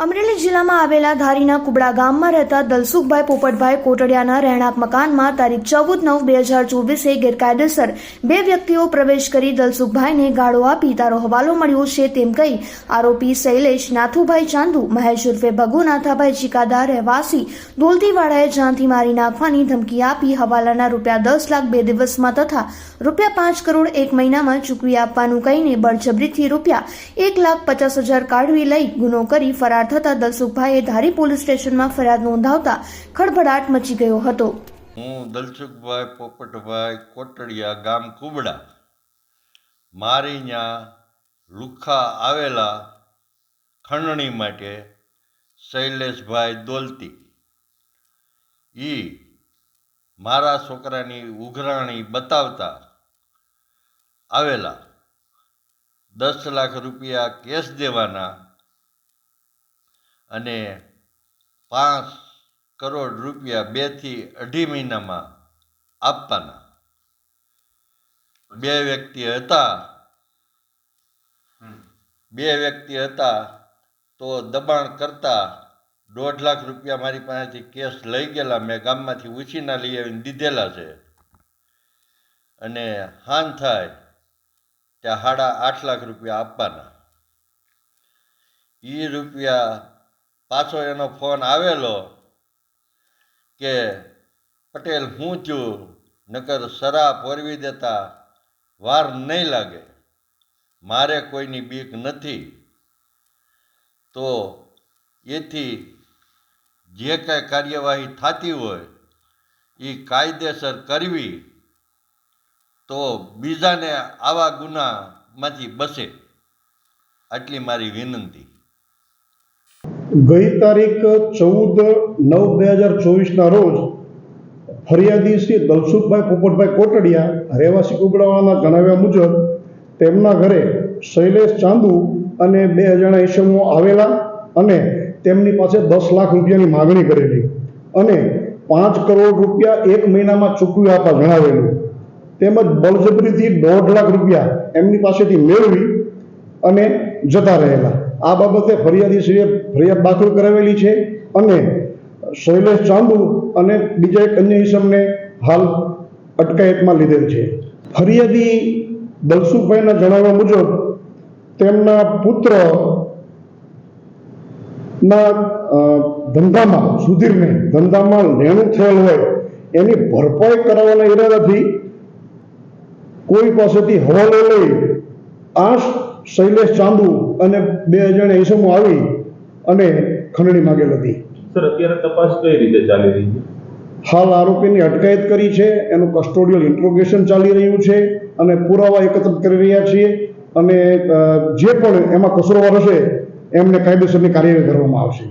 અમરેલી જિલ્લામાં આવેલા ધારીના કુબડા ગામમાં રહેતા દલસુખભાઈ પોપટભાઈ કોટડિયાના રહેણાંક મકાનમાં તારીખ ચૌદ નવ બે હજાર ચોવીસે ગેરકાયદેસર બે વ્યક્તિઓ પ્રવેશ કરી દલસુખભાઈને ગાળો આપી તારો હવાલો મળ્યો છે તેમ કહી આરોપી શૈલેષ, નાથુભાઈ ચાંદુ, મહેશ ઉર્ફે ભગુ, નાથાભાઈ ચિકાદા રહેવાસી દોલતીવાળાએ જાનથી મારી નાખવાની ધમકી આપી હવાલાના રૂપિયા દસ લાખ બે દિવસમાં તથા રૂપિયા પાંચ કરોડ એક મહિનામાં ચૂકવી આપવાનું કહીને બળજબરીથી રૂપિયા એક લાખ પચાસ હજાર કાઢવી લઈ ગુનો કરી ફરાર થતા દલસુખભાઈએ ધારી પોલીસ સ્ટેશનમાં ફરિયાદ નોંધાવતા ખળભળાટ મચી ગયો હતો. હું દલસુખભાઈ પોપટભાઈ કોટડિયા ગામ કુબડા મારી ત્યાં લુખા આવેલા ખંડણી માટે શૈલેષભાઈ દોલતી. ઈ મારા છોકરાની ઉઘરાણી બતાવતા આવેલા દસ લાખ રૂપિયા કેશ દેવાના અને પાંચ કરોડ રૂપિયા બેથી અઢી મહિનામાં આપવાના. બે વ્યક્તિ હતા. બે વ્યક્તિ હતા તો દબાણ કરતા દોઢ લાખ રૂપિયા મારી પાસેથી કેસ લઈ ગયેલા. મેં ગામમાંથી ઉછીના લઈ આવીને દીધેલા છે. અને હાન થાય ત્યાં સાડા આઠ લાખ રૂપિયા આપવાના. એ રૂપિયા પાછો એનો ફોન આવેલો કે, પટેલ, હું છું. નકર સરા પોરવી દેતા વાર નહીં લાગે. મારે કોઈની બીક નથી. તો એથી જે કાંઈ કાર્યવાહી થતી હોય એ કાયદેસર કરવી તો બીજાને આવા ગુનામાંથી બસે. આટલી મારી વિનંતી. ગઈ તારીખ ચૌદ નવ બે હજાર ચોવીસના રોજ ફરિયાદી શ્રી દલસુખભાઈ પોપટભાઈ કોટડિયા રહેવાસી કુબડાવાળાના જણાવ્યા મુજબ તેમના ઘરે શૈલેષ ચાંદુ અને બે અજાણા ઈસમો આવેલા અને તેમની પાસે દસ લાખ રૂપિયાની માગણી કરેલી અને પાંચ કરોડ રૂપિયા એક મહિનામાં ચૂકવી આપવા જણાવેલું. તેમજ બળજબરીથી દોઢ લાખ રૂપિયા એમની પાસેથી મેળવી અને જતા રહેલા. આ બાબતે ફરિયાદીશ્રીએ ફરિયાદ દાખલ કરાવેલી છે અને શૈલેષ ચાંદુ અને બીજા એક અન્ય ઈસમને હાલ અટકાયતમાં લીધેલ છે. ફરિયાદી દલસુભાઈના જણાવ્યા મુજબ તેમના પુત્ર ના ધંધામાં, સુધીરને ધંધામાં લેણું થયેલ હોય, એની ભરપાઈ કરાવવાના ઈરાદાથી કોઈ પાસેથી હવાલો લઈ આ શૈલેષ ચાંદુ અને બે જણ ઈસમો આવી અને ખંડણી માગેલ હતી સર અત્યારે તપાસ કઈ રીતે ચાલી રહી છે? હાલ આરોપીની અટકાયત કરી છે એનું કસ્ટોડિયલ ઇન્ટ્રોગેશન ચાલી રહ્યું છે અને પુરાવા એકત્ર કરી રહ્યા છીએ અને જે પણ એમાં કસૂરવાર હશે એમને કાયદેસરની કાર્યવાહી કરવામાં આવશે.